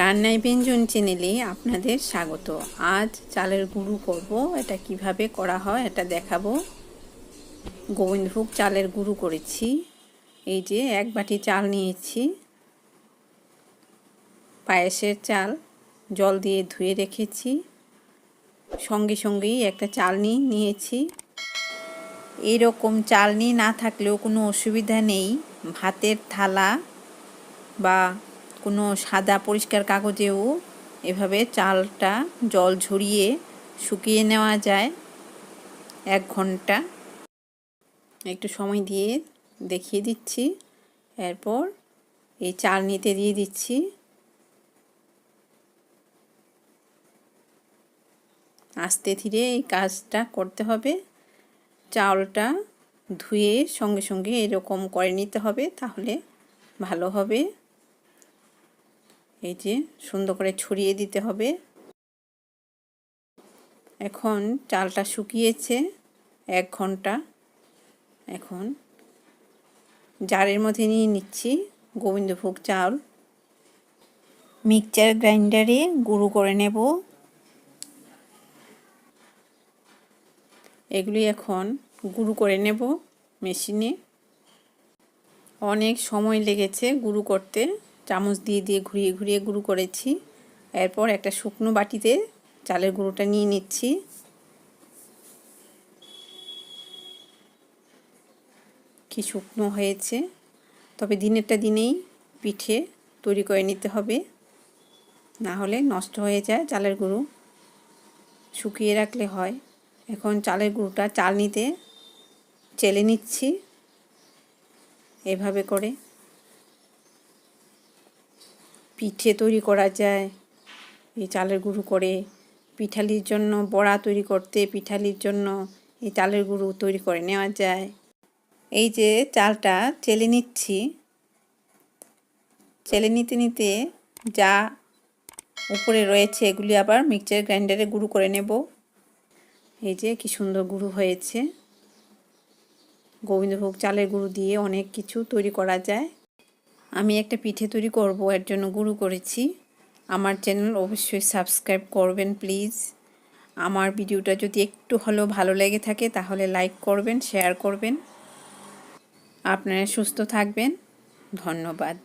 রান্নায় ব্যঞ্জন চ্যানেলে আপনাদের স্বাগত। আজ চালের গুঁড়ো করব, এটা কীভাবে করা হয় এটা দেখাবো। গোবিন্দভোগ চালের গুঁড়ো করেছি, এই যে এক বাটি চাল নিয়েছি। পায়েসের চাল জল দিয়ে ধুয়ে রেখেছি, সঙ্গে সঙ্গেই একটা চালনি নিয়েছি। এইরকম চালনি না থাকলেও কোনো অসুবিধা নেই, ভাতের থালা বা কোনো সাদা পরিষ্কার কাগজেও এভাবে চালটা জল ঝরিয়ে শুকিয়ে নেওয়া যায় এক ঘণ্টা। একটু সময় দিয়ে দেখিয়ে দিচ্ছি। এরপর এই চাল নিতে দিয়ে দিচ্ছি। আস্তে ধীরে এই কাজটা করতে হবে। চাউলটা ধুয়ে সঙ্গে সঙ্গে এরকম করে নিতে হবে, তাহলে ভালো হবে। এই যে সুন্দর করে ছড়িয়ে দিতে হবে। এখন চালটা শুকিয়েছে এক ঘণ্টা। এখন জারের মধ্যে নিয়ে নিচ্ছি গোবিন্দভোগ চাল। মিক্সচার গ্রাইন্ডারে গুঁড়ো করে নেব। এগুলি এখন গুঁড়ো করে নেব মেশিনে। অনেক সময় লেগেছে গুঁড়ো করতে। চামচ দিয়ে দিয়ে ঘুরিয়ে ঘুরিয়ে গুঁড়ো করেছি। এরপর একটা শুকনো বাটিতে চালের গুঁড়োটা নিয়ে নিচ্ছি। কি শুকনো হয়েছে, তবে দিনেরটা দিনেই পিঠে তৈরি করে নিতে হবে। না হলে নষ্ট হয়ে যায় চালের গুঁড়ো। শুকিয়ে রাখলে হয়। এখন চালের গুঁড়োটা চাল নিতে চেলে নিচ্ছি। এভাবে করে পিঠে তৈরি করা যায়। এই চালের গুঁড়ো করে পিঠালির জন্য বড়া তৈরি করতে পিঠালির জন্য এই চালের গুঁড়ো তৈরি করে নেওয়া যায়। এই যে চালটা চেলে নিচ্ছি। চেলে নিতে নিতে যা উপরে রয়েছে এগুলি আবার মিক্সচার গ্রাইন্ডারে গুঁড়ো করে নেব। এই যে কি সুন্দর গুঁড়ো হয়েছে। গোবিন্দভোগ চালের গুঁড়ো দিয়ে অনেক কিছু তৈরি করা যায়। আমি একটা পিঠে তৈরি করব, এর জন্য গুরু করেছি। আমার চ্যানেল অবশ্যই সাবস্ক্রাইব করবেন, প্লিজ। আমার ভিডিওটা যদি একটু হলেও ভালো লেগে থাকে, তাহলে লাইক করবেন, শেয়ার করবেন। আপনারা সুস্থ থাকবেন। ধন্যবাদ।